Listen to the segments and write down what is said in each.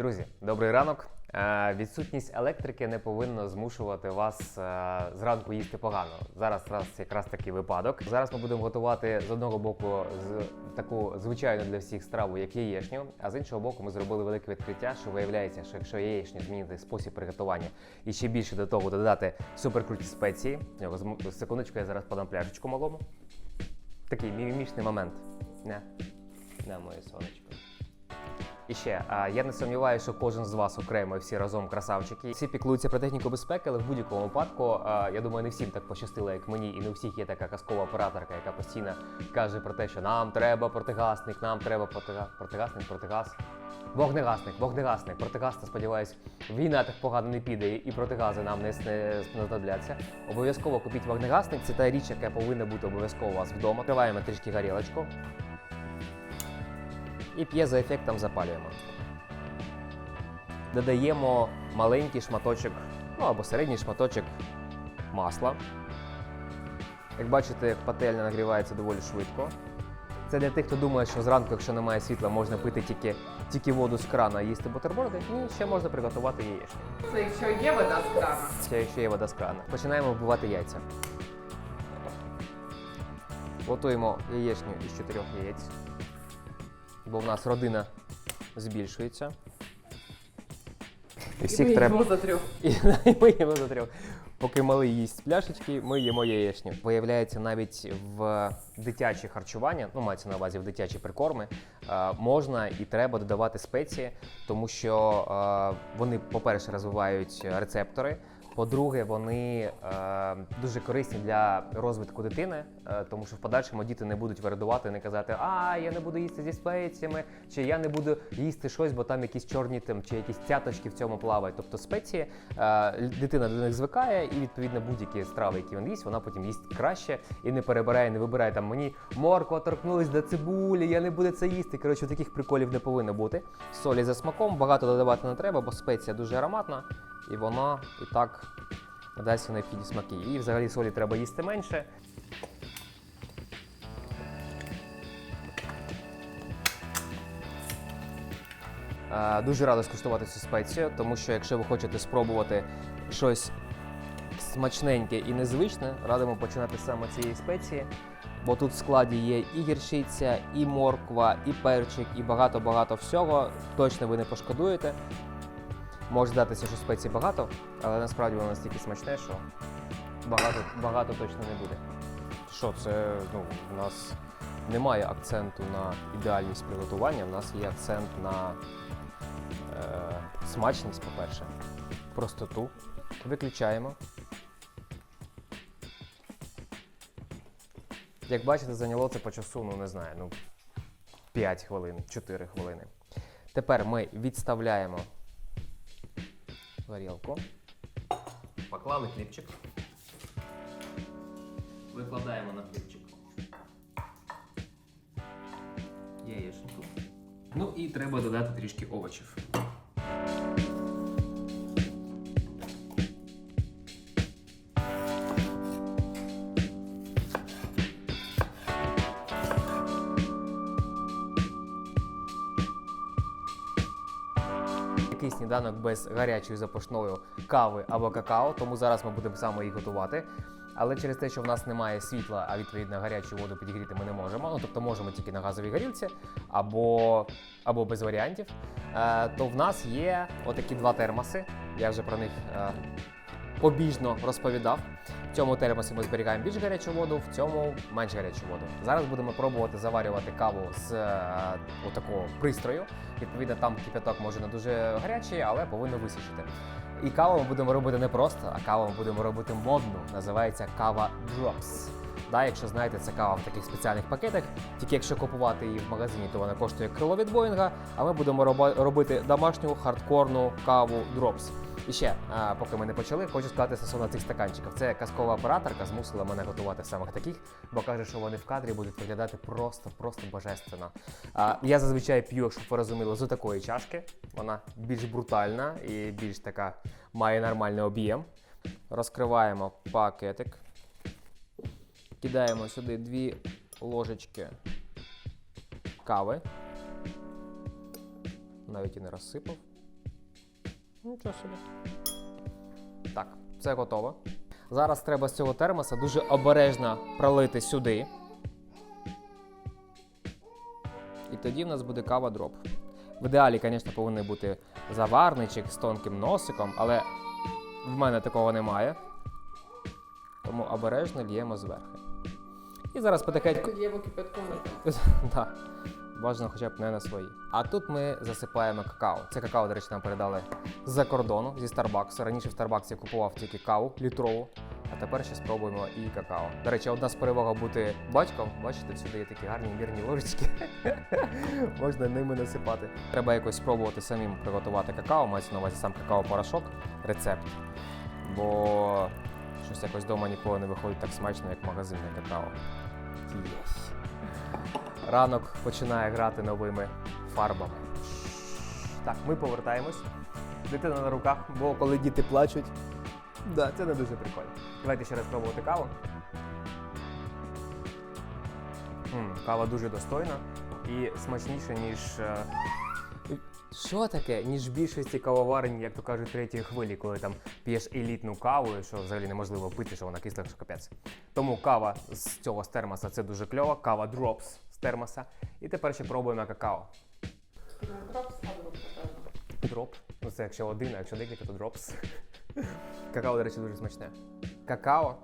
Друзі, добрий ранок. Е, Відсутність електрики не повинна змушувати вас е, зранку їсти погано. Зараз раз якраз такий випадок. Зараз ми будемо готувати з одного боку з таку звичайну для всіх страву, як яєчню, а з іншого боку, ми зробили велике відкриття, що виявляється, що якщо яєчню змінити спосіб приготування і ще більше до того додати суперкруті спеції. Секундочку, я зараз подам пляшечку малому. Такий мімімічний момент. Не, не моє сонечко. І ще я не сумніваюся, що кожен з вас окремо і всі разом красавчики. Всі піклуються про техніку безпеки, але в будь-якому випадку, я думаю, не всім так пощастило, як мені, і не у всіх є така казкова операторка, яка постійно каже про те, що нам треба протигасник, нам треба протига... протигасник, протигаз. Вогнегасник, вогнегасник, протигаз, сподіваюсь, війна так погано не піде і протигази нам не знадобляться. Обов'язково купіть вогнегасник. Це та річ, яка повинна бути обов'язково у вас вдома. Триваємо трішки горілочку і п'єзоефектом запалюємо. Додаємо маленький шматочок, ну або середній шматочок масла. Як бачите, пательня нагрівається доволі швидко. Це для тих, хто думає, що зранку, якщо немає світла, можна пити тільки, тільки воду з крана і їсти бутерброди. Ні, ще можна приготувати яєчню. Це якщо є вода з крана. Ще якщо є вода з крана. Починаємо вбивати яйця. Готуємо яєчню із чотирьох яєць, бо в нас родина збільшується. І всіх ми треба. їмо за трьох. І, і ми їмо за трьох. Поки малий їсть з пляшечки, ми їмо яєчню. Виявляється, навіть в дитячі харчування, ну мається на увазі в дитячі прикорми, е, можна і треба додавати спеції, тому що е, вони, по-перше, розвивають рецептори. По-друге, вони е, дуже корисні для розвитку дитини, е, тому що в подальшому діти не будуть вирадувати не казати, а я не буду їсти зі спеціями, чи я не буду їсти щось, бо там якісь чорні там, чи якісь цяточки в цьому плавають. Тобто спеції, е, дитина до них звикає, і відповідно будь-які страви, які він їсть, вона потім їсть краще і не перебирає, не вибирає там мені морква торкнулась до цибулі, я не буду це їсти. Коротше, таких приколів не повинно бути. Солі за смаком, багато додавати не треба, бо спеція дуже ароматна, і вона і так дасть необхідні смаки. І взагалі солі треба їсти менше. Е, Дуже радий скуштувати цю спецію, тому що якщо ви хочете спробувати щось смачненьке і незвичне, радимо починати саме цієї спеції. Бо тут в складі є і гірчиця, і морква, і перчик, і багато-багато всього. Точно ви не пошкодуєте. Може здатися, що спецій багато, але насправді воно настільки смачне, що багато, багато точно не буде. Що, це ну, у нас немає акценту на ідеальність приготування, у нас є акцент на е, смачність, по-перше, простоту. Виключаємо. Як бачите, зайняло це по часу, ну не знаю, ну 5 хвилин, 4 хвилини. Тепер ми відставляємо горілку. Поклали хлібчик. Викладаємо на хлібчик. Яєчнику. Ну і треба додати трішки овочів. Такий сніданок без гарячої запашної кави або какао, тому зараз ми будемо саме їх готувати. Але через те, що в нас немає світла, а відповідно гарячу воду підігріти ми не можемо. Ну тобто можемо тільки на газовій горілці або, або без варіантів. Е, то в нас є отакі два термоси. Я вже про них е, побіжно розповідав. В цьому термосі ми зберігаємо більш гарячу воду, в цьому менш гарячу воду. Зараз будемо пробувати заварювати каву з е, отакого пристрою. Відповідно, там кипяток може не дуже гарячий, але повинно висушити. І каву ми будемо робити не просто, а каву ми будемо робити модну. Називається кава Drops. Да, якщо знаєте, це кава в таких спеціальних пакетах. Тільки якщо купувати її в магазині, то вона коштує крило від Боїнга. А ми будемо робити домашню хардкорну каву Drops. І ще, поки ми не почали, хочу сказати стосовно цих стаканчиків. Це казкова операторка змусила мене готувати саме таких, бо каже, що вони в кадрі будуть виглядати просто, просто божественно. Я зазвичай п'ю, щоб ви розуміли, з такої чашки. Вона більш брутальна і більш така має нормальний об'єм. Розкриваємо пакетик. Кидаємо сюди дві ложечки кави. Навіть і не розсипав. Нічого собі. Так, все готово. Зараз треба з цього термоса дуже обережно пролити сюди. І тоді в нас буде кава дроп. В ідеалі, звісно, повинен бути заварничок з тонким носиком, але в мене такого немає. Тому обережно л'ємо зверху. І зараз потихеньку. Є кипятком. Да. Бажано хоча б не на свої. А тут ми засипаємо какао. Це какао, до речі, нам передали з-за кордону, зі Starbucks. Раніше в Starbucks я купував тільки каву літрову, а тепер ще спробуємо і какао. До речі, одна з переваг бути батьком. Бачите, сюди є такі гарні мірні ложечки. Можна ними насипати. Треба якось спробувати самим приготувати какао. Мається на увазі сам какао-порошок, рецепт. Бо щось якось вдома ніколи не виходить так смачно, як магазинне какао. Ранок починає грати новими фарбами. Так, ми повертаємось. Дитина на руках, бо коли діти плачуть, да, це не дуже прикольно. Давайте ще раз пробувати каву. М, кава дуже достойна і смачніша, ніж. е, Що таке? Ніж більшості кавоварень, як то кажуть, третьої хвилі, коли там п'єш елітну каву, що взагалі неможливо пити, що вона кисла, що капець. Тому кава з цього з термоса це дуже кльово. Кава з термоса. І тепер ще пробуємо какао. Дропс, або дроп, Ну це якщо один, а якщо декілька, то дропс. Какао, до речі, дуже смачне. Какао,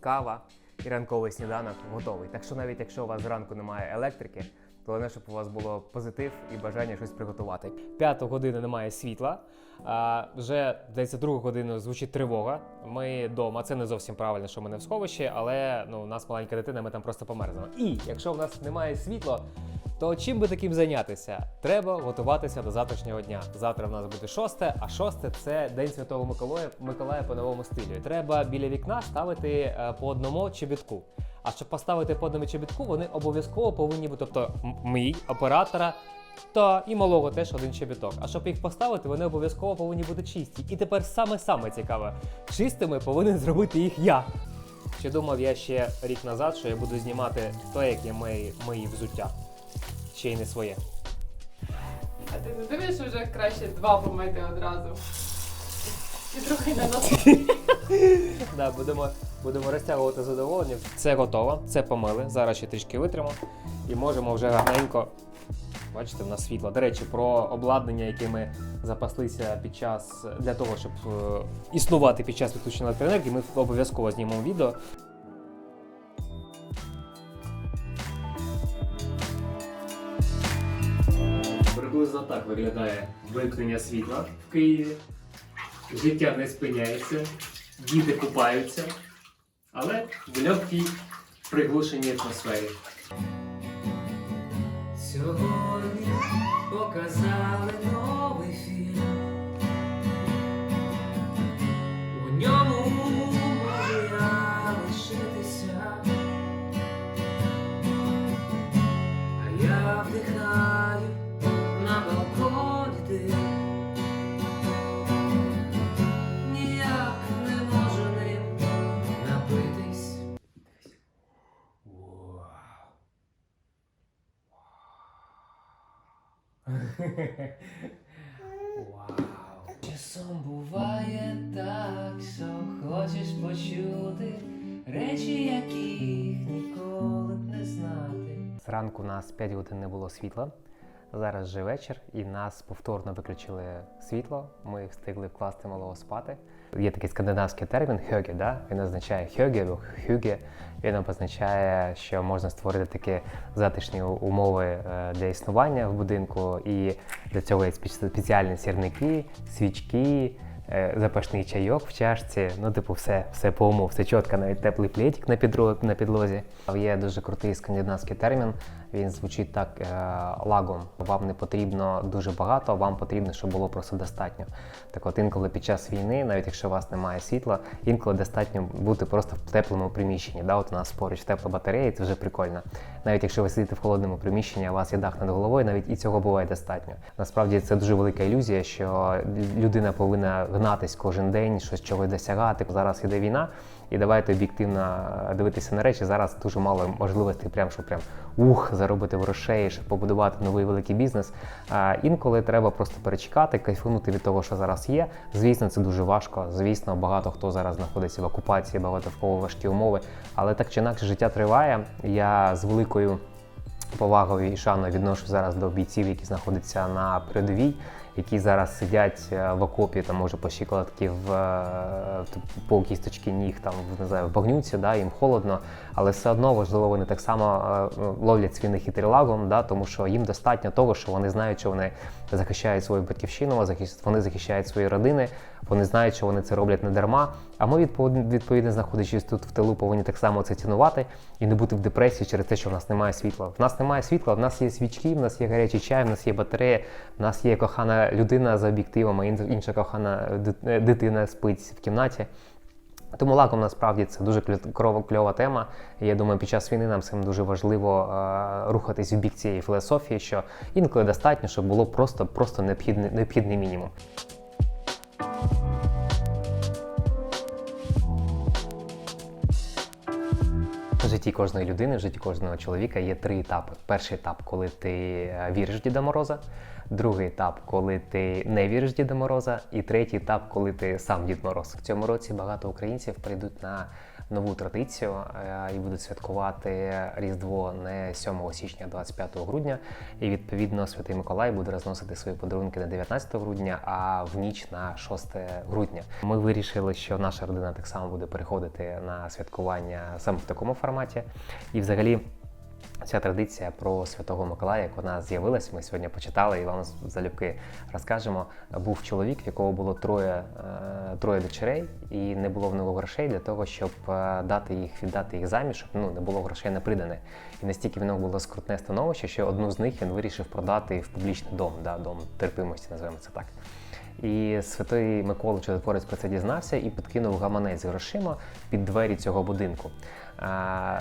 кава і ранковий сніданок готовий. Так що навіть якщо у вас зранку немає електрики, головне, щоб у вас було позитив і бажання щось приготувати. П'яту годину немає світла. А, вже здається, другу годину звучить тривога. Ми вдома. Це не зовсім правильно, що ми не в сховищі, але ну, у нас маленька дитина, ми там просто померзнемо. І якщо в нас немає світла, то чим би таким зайнятися? Треба готуватися до завтрашнього дня. Завтра в нас буде шосте, а шосте це День Святого Миколая, Миколая по новому стилю. Треба біля вікна ставити е, по одному чобітку. А щоб поставити по одному чобітку, вони обов'язково повинні бути, тобто мій, оператора. Та і малого теж один чобіток. А щоб їх поставити, вони обов'язково повинні бути чисті. І тепер саме саме цікаве, чистими повинен зробити їх я. Чи думав я ще рік назад, що я буду знімати те, як я мої, мої взуття, ще й не своє. А ти не дивиш, що вже краще два помити одразу. І трохи не нос. Да, будемо, будемо розтягувати задоволення. Це готово, це помили. Зараз ще трішки витримо і можемо вже гарненько. Бачите, в нас світло. До речі, про обладнання, яке ми запаслися під час для того, щоб е, існувати під час відключення електроенергії, ми обов'язково знімемо відео. Приблизно так виглядає вимкнення світла в Києві. Життя не спиняється, діти купаються, але в легкій приглушеній атмосфері. Сьогодні показали Вау! Часом буває так, що хочеш почути речі, яких ніколи б не знати. Зранку у нас 5 годин не було світла. Зараз же вечір, і нас повторно виключили світло. Ми встигли вкласти малого спати. Є такий скандинавський термін хьоге, да? він означає хьоге або хюге. Він означає, що можна створити такі затишні умови е, для існування в будинку. І для цього є спеціальні сірники, свічки, е, запашний чайок в чашці. Ну, типу, все, все по уму, все чітко, навіть теплий плетик на підлозі. Є дуже крутий скандинавський термін. Він звучить так е, лагом. Вам не потрібно дуже багато, вам потрібно, щоб було просто достатньо. Так от інколи під час війни, навіть якщо у вас немає світла, інколи достатньо бути просто в теплому приміщенні. Да? От у нас поруч тепла батарея, це вже прикольно. Навіть якщо ви сидите в холодному приміщенні, а у вас є дах над головою, навіть і цього буває достатньо. Насправді це дуже велика ілюзія, що людина повинна гнатись кожен день, щось чогось досягати. Зараз іде війна, І давайте об'єктивно дивитися на речі. Зараз дуже мало можливостей, прям що прям ух, заробити грошей, щоб побудувати новий великий бізнес. А інколи треба просто перечекати, кайфунути від того, що зараз є. Звісно, це дуже важко. Звісно, багато хто зараз знаходиться в окупації, багато в кого важкі умови. Але так чи інакше життя триває. Я з великою повагою і шаною відношу зараз до бійців, які знаходяться на передовій, які зараз сидять е, в окопі, там може по щиколотки в е, по кісточки ніг, там не знаю, в багнюці, да, їм холодно, але все одно важливо, вони так само е, ловлять свіних хитрілагом, да, тому що їм достатньо того, що вони знають, що вони захищають свою батьківщину, вони захищають свої родини, вони знають, що вони це роблять не дарма. А ми відповідно, знаходячись тут в тилу, повинні так само це цінувати і не бути в депресії через те, що в нас немає світла. В нас немає світла, в нас є свічки, в нас є гарячий чай, в нас є батарея, в нас є кохана людина за об'єктивом, а інша кохана дитина спить в кімнаті. Тому лаком насправді це дуже кльова тема. Я думаю, під час війни нам цим дуже важливо е, рухатись в бік цієї філософії, що інколи достатньо, щоб було просто, просто необхідний, необхідний мінімум. В житті кожної людини, в житті кожного чоловіка є три етапи. Перший етап, коли ти е, віриш в Діда Мороза, другий етап, коли ти не віриш в Діда Мороза, і третій етап, коли ти сам Дід Мороз. В цьому році багато українців прийдуть на нову традицію е, і будуть святкувати Різдво не 7 січня, а 25 грудня. І відповідно Святий Миколай буде розносити свої подарунки не 19 грудня, а в ніч на 6 грудня. Ми вирішили, що наша родина так само буде переходити на святкування саме в такому форматі. І взагалі. Ця традиція про Святого Миколая, як вона з'явилась, ми сьогодні почитали і вам залюбки розкажемо. Був чоловік, в якого було троє, е, троє дочерей, і не було в нього грошей для того, щоб е, дати їх, віддати їх заміж, щоб ну, не було грошей на придане. І настільки в нього було скрутне становище, що одну з них він вирішив продати в публічний дом, да, дом терпимості, називаємо це так. І святий Микола Чудотворець про це дізнався і підкинув гаманець грошима під двері цього будинку.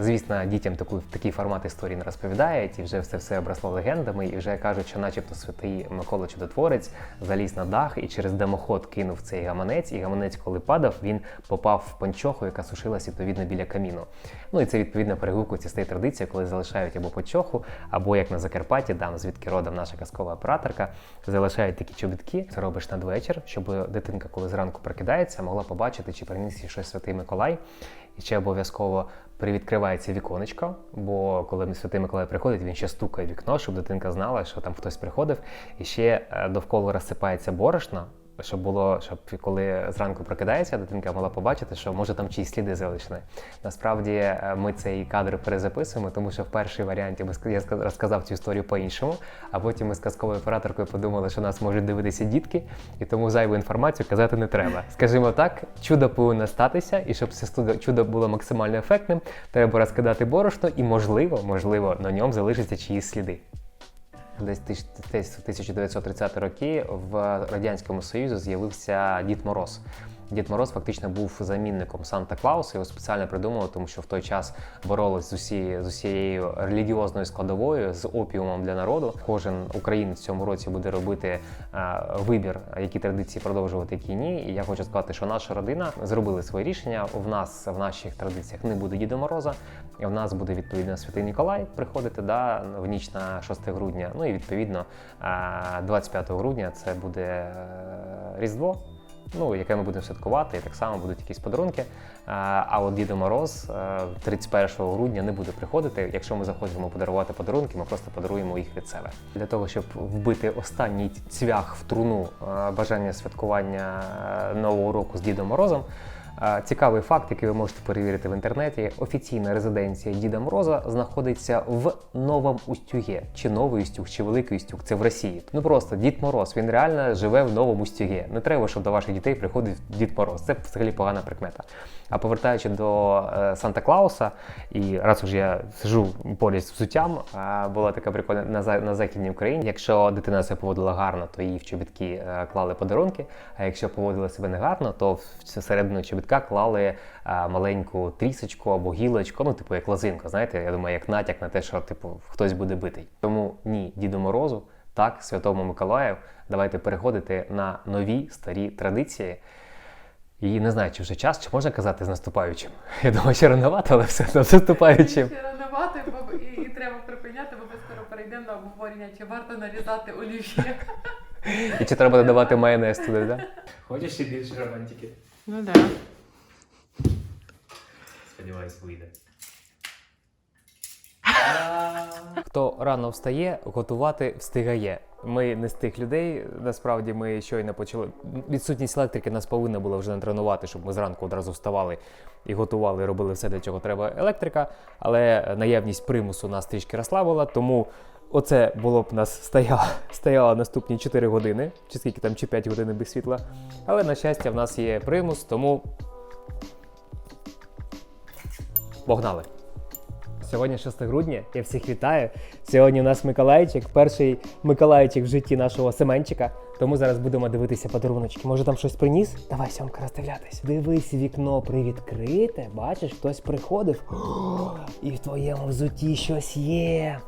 Звісно, дітям таку, такий формат історії не розповідають, і вже все все обросло легендами, і вже кажуть, що начебто святий Микола Чудотворець заліз на дах і через димоход кинув цей гаманець, і гаманець, коли падав, він попав в панчоху, яка сушилась відповідно біля каміну. Ну і це відповідно перегукується з тією традицією, коли залишають або панчоху, або як на Закарпатті, там звідки родом наша казкова операторка, залишають такі чобітки. Це робиш надвечір, щоб дитинка, коли зранку прокидається, могла побачити, чи приніс їй щось святий Миколай. І ще обов'язково привідкривається віконечко, бо коли святий Миколай приходить, він ще стукає вікно, щоб дитинка знала, що там хтось приходив. І ще е, довкола розсипається борошно, щоб було, щоб коли зранку прокидається, дитинка могла побачити, що може там чиїсь сліди залишені. Насправді е, ми цей кадр перезаписуємо, тому що в першій варіанті я розказав цю історію по-іншому, а потім ми з казковою операторкою подумали, що нас можуть дивитися дітки, і тому зайву інформацію казати не треба. Скажімо так, чудо повинно статися, і щоб це чудо було максимально ефектним, треба розкидати борошно, і можливо, можливо, на ньому залишаться чиїсь сліди. Десь тиш- десь в 1930 роки в Радянському Союзі з'явився Дід Мороз. Дід Мороз фактично був замінником Санта Клауса, його спеціально придумали, тому що в той час боролись з усією, з усією релігіозною складовою, з опіумом для народу. Кожен українець в цьому році буде робити е, вибір, які традиції продовжувати, які ні. І я хочу сказати, що наша родина зробили своє рішення. У нас в наших традиціях не буде Діда Мороза, в нас буде відповідно Святий Ніколай приходити да, в ніч на 6 грудня. Ну і відповідно е, 25 грудня це буде е, Різдво ну, яке ми будемо святкувати, і так само будуть якісь подарунки. А, А от Дідо Мороз е, 31 грудня не буде приходити. Якщо ми захочемо подарувати подарунки, ми просто подаруємо їх від себе. Для того, щоб вбити останній цвях в труну е, бажання святкування е, нового року з Дідом Морозом. Цікавий факт, який ви можете перевірити в інтернеті. Офіційна резиденція Діда Мороза знаходиться в Новому Устюге. Чи Новий Устюг, чи Великий Устюг. Це в Росії. Ну просто Дід Мороз, він реально живе в Новому Устюге. Не треба, щоб до ваших дітей приходив Дід Мороз. Це взагалі погана прикмета. А повертаючи до е, Санта Клауса, і раз уже я сижу поряд з взуттям, е, була така прикольна на, на західній Україні. Якщо дитина себе поводила гарно, то їй в чобітки е, клали подарунки. А якщо поводила себе негарно, то в цю середину чобітка клали е, маленьку трісочку або гілочку, ну типу як лозинку. Знаєте, я думаю, як натяк на те, що типу хтось буде битий. Тому ні, Діду Морозу, так, Святому Миколаю, давайте переходити на нові старі традиції. І не знаю, чи вже час, чи можна казати з наступаючим. Я думаю, що рановато, але все з наступаючим. Ще ранувати, бо і, і треба припиняти, бо ми скоро перейдемо на обговорення, чи варто нарізати олів'є. І чи треба додавати майонез туди, так? Хочеш ще більше романтики? Ну да. Сподіваюсь, вийде. Хто рано встає, готувати встигає. Ми не з тих людей. Насправді ми щойно почали. Відсутність електрики нас повинна була вже натренувати, щоб ми зранку одразу вставали і готували, робили все, для чого треба електрика. Але наявність примусу нас трішки розслабила, тому оце було б нас стояло, стояло наступні 4 години, чи скільки там, чи 5 годин без світла. Але на щастя, в нас є примус, тому Погнали! Сьогодні 6 грудня, я всіх вітаю. Сьогодні у нас Миколайчик, перший Миколайчик в житті нашого Семенчика. Тому зараз будемо дивитися подаруночки. Може там щось приніс? Давай, Сьомка, роздивлятись. Дивись, вікно привідкрите, бачиш, хтось приходив. О, і в твоєму взуті щось є.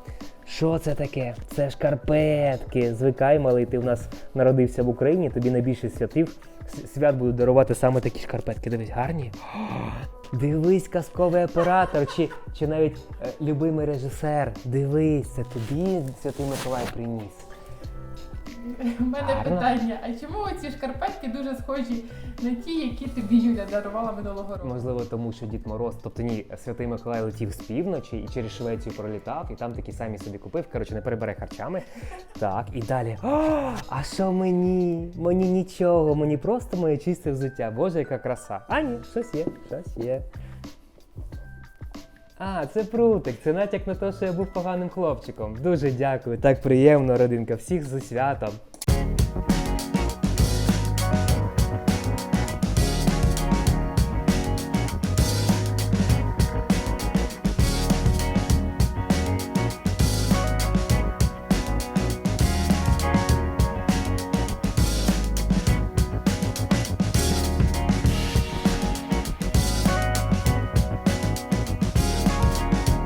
Що це таке? Це шкарпетки. Звикай, малий, ти в нас народився в Україні, тобі найбільше святів. Свят будуть дарувати саме такі шкарпетки. Дивись, гарні. Дивись, казковий оператор, чи, чи навіть е, любимий режисер. Дивись, це тобі Святий Миколай приніс. У мене Гарно. питання: а чому ці шкарпетки дуже схожі на ті, які тобі Юля дарувала минулого року? Можливо, тому що Дід Мороз, тобто ні, Святий Миколай летів з півночі і через Швецію пролітав, і там такі самі собі купив. Коротше, не перебере харчами. Так, і далі. «О, а що мені? Мені нічого, мені просто моє чисте взуття. Боже, яка краса. А ні, щось є, щось є. А, це прутик, це натяк на те, що я був поганим хлопчиком. Дуже дякую, так приємно, родинка. Всіх зі святом.